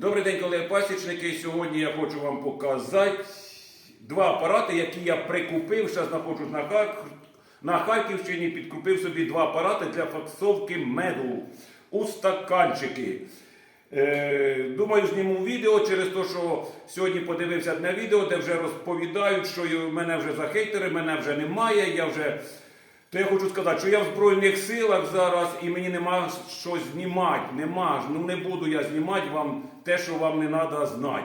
Добрий день, колеги пасічники. Сьогодні я хочу вам показати два апарати, які я прикупив. Зараз знаходжусь на, Хар... на Харківщині. Підкупив собі два апарати для фасовки меду у стаканчики. Е, думаю, зніму відео через те, що сьогодні подивився одне відео, де вже розповідають, що мене вже за хейтери, мене вже немає. Я вже то я хочу сказати, що я в Збройних силах зараз і мені нема що знімати. Нема. Ну не буду я знімати вам те, що вам не треба знати.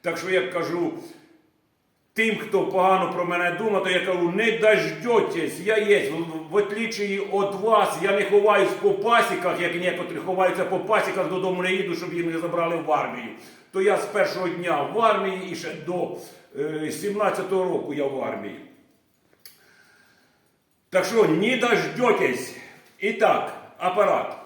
Так що я кажу тим, хто погано про мене думає, то я кажу, не дождетесь, я є. В- отличие від вас, я не ховаюсь по пасіках, як некоторі ховаються по пасіках, додому не їду, щоб їх не забрали в армію. То я з першого дня в армії і ще до е, 17-го року я в армії. Так что не дождетесь. Итак, апарат.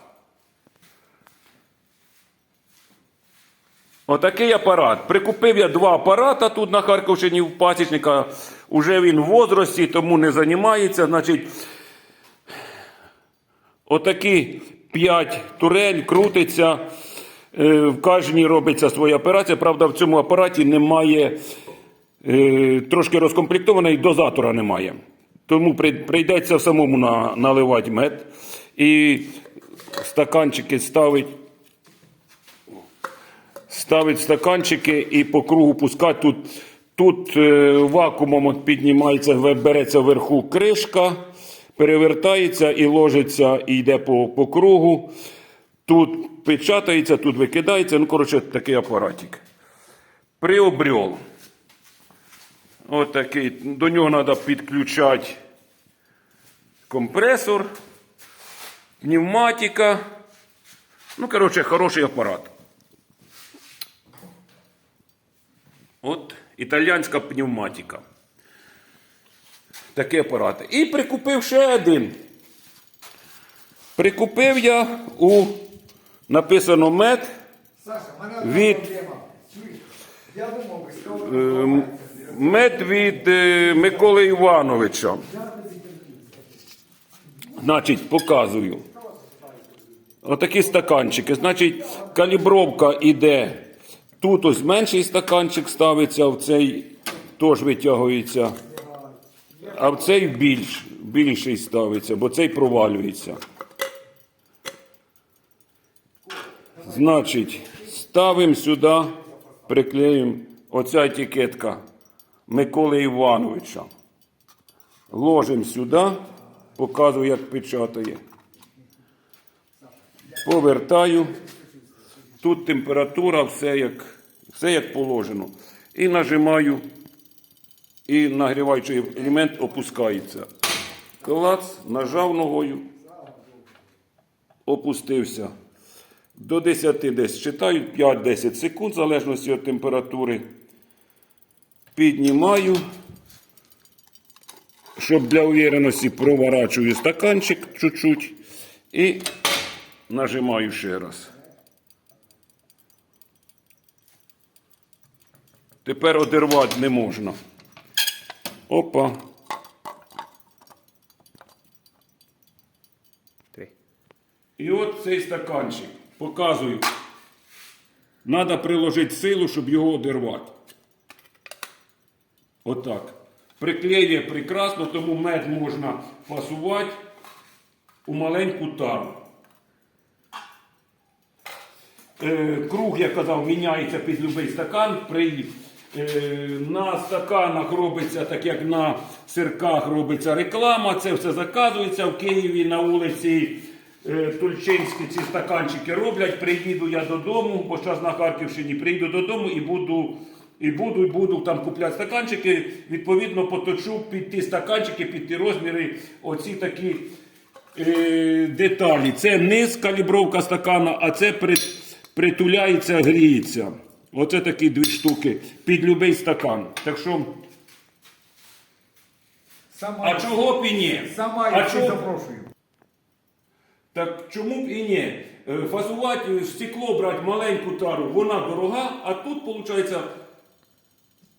Отакий апарат. Прикупив я два апарата тут на Харківщині в пасічника. Уже він в возрасті, тому не займається. Значить, отакі п'ять турель крутиться. Е, В кожній робиться своя операція. Правда, в цьому апараті немає е, трошки розкомплектований, дозатора немає. Тому прийдеться самому на, наливати мед і стаканчики ставить. Ставить стаканчики і по кругу пускати. Тут, тут е, вакуумом піднімається, береться вверху кришка, перевертається і ложиться, і йде по, по кругу. Тут печатається, тут викидається. Ну, коротше, такий апаратик. Приобрел. От. До нього треба підключати компресор, пневматика. Ну, коротше, хороший апарат. От італійська пневматика. Такі апарати. І прикупив ще один. Прикупив я у написано мед. Саша, мене Від- проблема. Я думав, ви Мед від е, Миколи Івановича. Значить, показую. Отакі стаканчики. Значить, калібровка іде. Тут ось менший стаканчик ставиться, в цей теж витягується. А в цей більш, більший ставиться, бо цей провалюється. Значить, ставимо сюди, приклеїмо оця етикетка Миколи Івановича. Ложимо сюди, показую, як печатає. Повертаю. Тут температура, все як, все як положено. І нажимаю, і нагріваючий елемент опускається. Клац, нажав ногою, опустився. До 10 десь читаю 5-10 секунд, в залежності від температури. Піднімаю, щоб для увереності проворачую стаканчик чуть-чуть і нажимаю ще раз. Тепер одервати не можна. Опа. І от цей стаканчик. Показую. Треба приложити силу, щоб його одервати. Отак. Приклеює прекрасно, тому мед можна фасувати у маленьку тару. Е, круг, я казав, міняється під будь-який стакан. При, е, на стаканах робиться, так як на сирках робиться реклама. Це все заказується в Києві на вулиці е, Тульчинській ці стаканчики роблять. Приїду я додому, бо зараз на Харківщині приїду додому і буду. І буду, і буду там купляти стаканчики, відповідно поточу під ті стаканчики, під ті розміри, оці такі е, деталі. Це низ калібровка стакана, а це при, притуляється, гріється. Оце такі дві штуки під будь-який стакан. Так що, Сама, а чого б і ні? Сама я чого- запрошую. Так чому б і ні? Е, Фасувати стекло брати маленьку тару, вона дорога, а тут виходить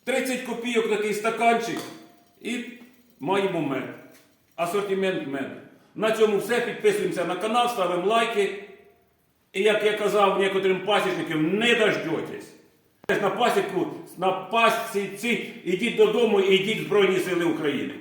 30 копійок такий стаканчик і маємо мед. Асортимент мед. На цьому все. Підписуємося на канал, ставимо лайки. І як я казав некоторим пасічникам, не дождетесь. На пасіку, на пасіці, ідіть додому і йдіть в Збройні Сили України.